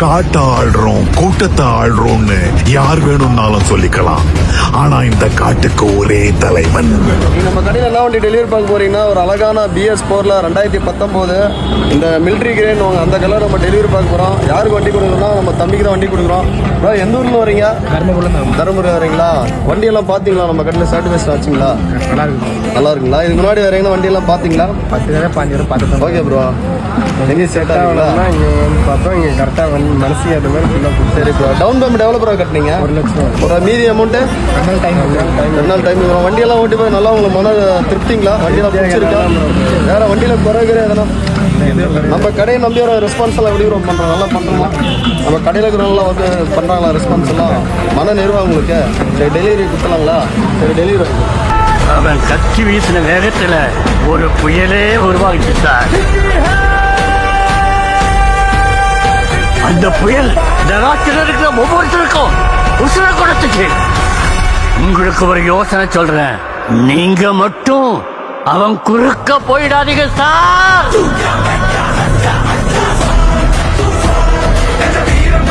காட்ட ஆள்றோம் கூட்டத்தை ஆள்றோம்னு யார் வேணும்னாலும் சொல்லிக்கலாம். ஆனா இந்த காட்டுக்கு ஒரே தலைவன். நம்ம கடையில் என்ன வண்டி டெலிவரி பார்க்க போறீங்கன்னா ஒரு அழகான பிஎஸ் ஃபோரில் ரெண்டாயிரத்தி பத்தொம்போது இந்த மிலிட்ரி கிரேன் வாங்க அந்த கலர் நம்ம டெலிவரி பார்க்க போகிறோம் யாருக்கு வண்டி கொடுக்குறோம் நம்ம தம்பிக்கு தான் வண்டி கொடுக்குறோம். ப்ரோ எந்த ஊர்ல வரீங்க தருமபுரி வரீங்களா வண்டியெல்லாம் பார்த்தீங்களா? நம்ம கடையில் சாட்டிஸ்ஃபேக்ஷன் ஆச்சுங்களா? நல்லா இருக்கு நல்லா இருக்குங்களா இதுக்கு முன்னாடி வரீங்கன்னா வண்டியெல்லாம் பார்த்தீங்களா? பத்து தடவை பாஞ்சு தடவை பார்த்து ஓகே ப்ரோ எங்கேயும் செட் ஆகுங்களா இங்கே வந்து பார்த்தோம். இங்கே கரெக்டாக வந்து மனசு அது மாதிரி ஃபுல்லாக சரி ப்ரோ டவுன் பேமெண்ட் எவ்வளோ ப்ரோ கட்டினீங்க? ஒரு லட்சம். ஒரு மீதி அமௌண்ட்டு ரெண்டு நாள் டைம் ரெண்டு நாள் டைம் வண்டியெல்லாம் ஓட்டி போய் நல்லா உங்களுக்கு மன திருப்திங்களா? வண்டியெல்லாம் பிடிச்சிருக்கா? வேற வண்டியில குறைகிற எதனா? நம்ம கடையை நம்பி வர ரெஸ்பான்ஸ் எல்லாம் எப்படி ப்ரோ பண்றோம் நல்லா பண்றோமா நம்ம கடையில் இருக்கிறவங்களா வந்து பண்றாங்களா ரெஸ்பான்ஸ் எல்லாம்? மன நிறைவா உங்களுக்கு? சரி டெலிவரி கொடுத்தலாங்களா சரி டெலிவரி அவன் கத்தி வீசின வேகத்துல ஒரு புயலே உருவாகிச்சு சார் அந்த புயல் இந்த ராத்திரில இருக்கிற ஒவ்வொருத்தருக்கும் உசுர கொடுத்துச்சு. உங்களுக்கு ஒரு யோசனை சொல்றேன். நீங்க மட்டும் அவன் குறுக்க போயிடாதீங்க சார்!